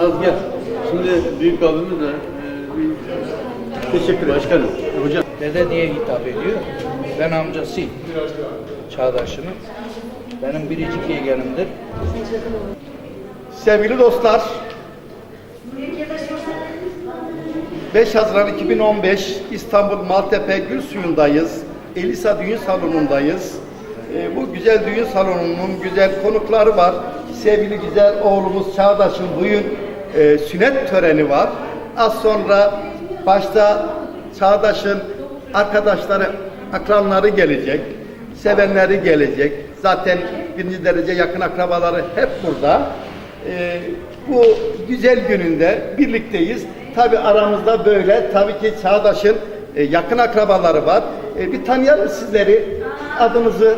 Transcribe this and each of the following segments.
küçük abimiz de e, bir Teşekkür ederim. başkanım. Hocam Dede diye hitap ediyor. Ben amcasıyım. Çağdaşının. Benim biricik yeğenimdir. Sevgili dostlar, 5 Haziran 2015 İstanbul Maltepe Gül Suyu'ndayız. Elisa Düğün Salonu'ndayız. Ee, bu güzel düğün salonunun güzel konukları var. Sevgili güzel oğlumuz Çağdaş'ın bugün e, sünnet töreni var. Az sonra başta Çağdaş'ın arkadaşları, akranları gelecek. Sevenleri gelecek. Zaten birinci derece yakın akrabaları hep burada. Ee, bu güzel gününde birlikteyiz. Tabi aramızda böyle tabii ki Çağdaş'ın e, yakın akrabaları var. E, bir tanıyalım sizleri. Adınızı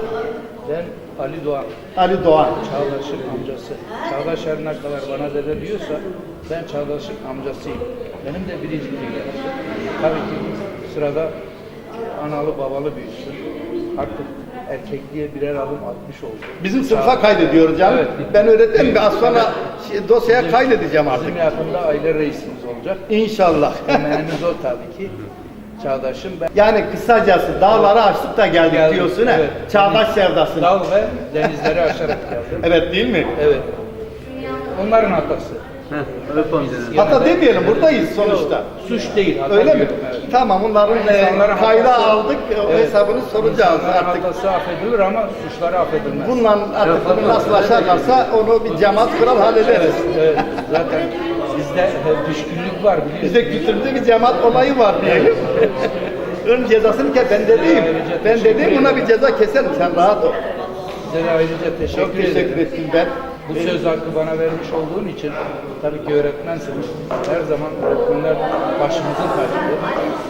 Ben Ali Doğan. Ali Doğan. Çağdaş'ın amcası. Çağdaş her ne kadar bana dede diyorsa ben Çağdaş'ın amcasıyım. Benim de biricik yeğenim. Tabii ki sırada analı babalı büyüsün. Artık erkekliğe birer adım atmış oldu. Bizim sınıfa kaydediyoruz canım. Evet. Ben öğretmenim. Az sonra şey, dosyaya kaydedeceğim artık. Bizim yakında aile reisimiz olacak. İnşallah. Emeğiniz o tabii ki. Çağdaş'ım ben. yani kısacası dağları aştık da geldik Geldik, diyorsun ha. evet. Çağdaş sevdasını. Dağ ve denizleri aşarak geldim. Evet değil mi? Evet. Onların hatası. heh. Hata demeyelim buradayız sonuçta. Yok, suç değil. Hata Öyle mi? evet. Tamam onların e, kayda aldık. O Evet. hesabını soracağız İnsanların artık. hatası affedilir ama suçları affedilmez. Bununla artık nasıl aşarlarsa onu bir cemaat kural hallederiz. Evet, zaten bizde düşkünlük var biliyorsun. Bizde kültürde bir cemaat olayı var diyelim. Onun cezasını kes. Ben dedeyim. Ben dedeyim buna bir ceza keserim. Sen rahat ol. Size de ayrıca teşekkür, Çok teşekkür ederim. ettim ben. Bu söz hakkı bana vermiş olduğun için tabii ki öğretmensiniz. Her zaman öğretmenler başımızın tacıdır.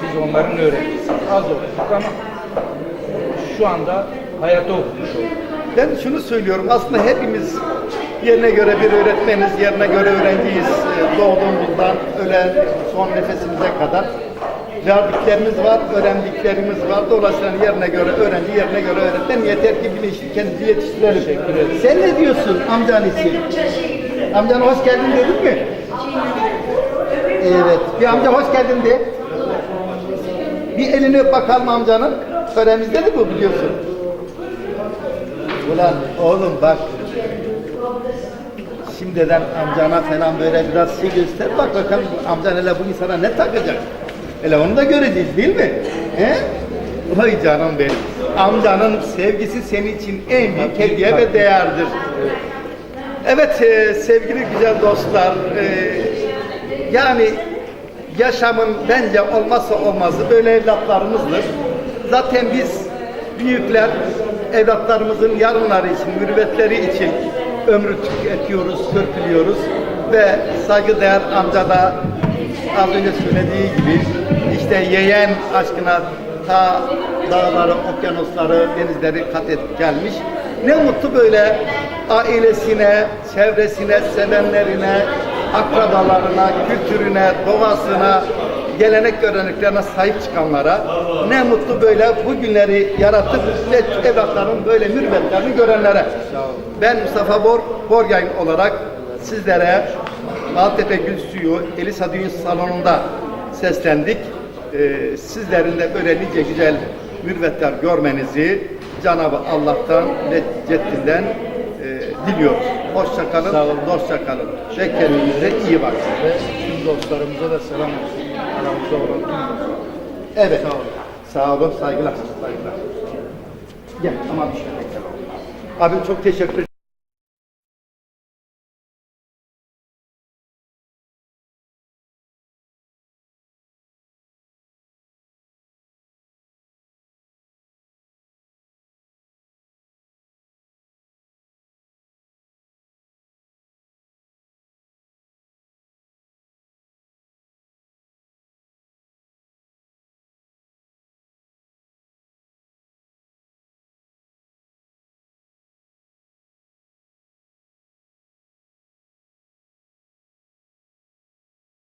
Biz onların öğrencisiyiz. Az okuduk ama şu anda hayata okumuş olduk. Ben şunu söylüyorum. Aslında hepimiz yerine göre bir öğretmeniz, yerine göre öğrenciyiz. Ee, Doğduğumuzdan ölen son nefesimize kadar. Verdiklerimiz var, öğrendiklerimiz var. Dolayısıyla yerine göre öğrenci, yerine göre öğretmen. Yeter ki bilinçli kendimizi yetiştirelim. Teşekkür ederim. Sen ne diyorsun amcan için? Amcana hoş geldin dedin mi? Evet. Bir amca hoş geldin de. Bir elini öp bakalım amcanın. Töremizde de bu biliyorsun. Ulan oğlum bak. Şimdiden amcana falan böyle biraz şey göster. Bak bakalım amcan hele bu insana ne takacak? Hele onu da göreceğiz değil mi? He? Vay canım benim. Amcanın sevgisi senin için en büyük hediye ve değerdir. Evet e, sevgili güzel dostlar. e, yani yaşamın bence olmazsa olmazı böyle evlatlarımızdır. Zaten biz büyükler evlatlarımızın yarınları için, mürüvvetleri için ömrü tüketiyoruz, sürtülüyoruz ve saygıdeğer amca da az önce söylediği gibi işte yeğen aşkına ta dağları, okyanusları, denizleri kat gelmiş. Ne mutlu böyle ailesine, çevresine, sevenlerine, akrabalarına, kültürüne, doğasına, gelenek göreneklerine sahip çıkanlara ne mutlu böyle bu günleri yaratıp ve evlatların böyle mürvetlerini görenlere. Ben Mustafa Bor, Borgay olarak sizlere Maltepe Gül Suyu Elisa Düğün Salonu'nda seslendik. Ee, sizlerin de böyle nice güzel mürvetler görmenizi Cenab-ı Allah'tan ve Ceddinden e, diliyoruz. Hoşça dostça kalın ve kendinize iyi bakın. Ve tüm dostlarımıza da selam olsun. Evet. Sağ olun. Sağ olun, saygılar. Saygılar. Gel, tamam. Abi çok teşekkür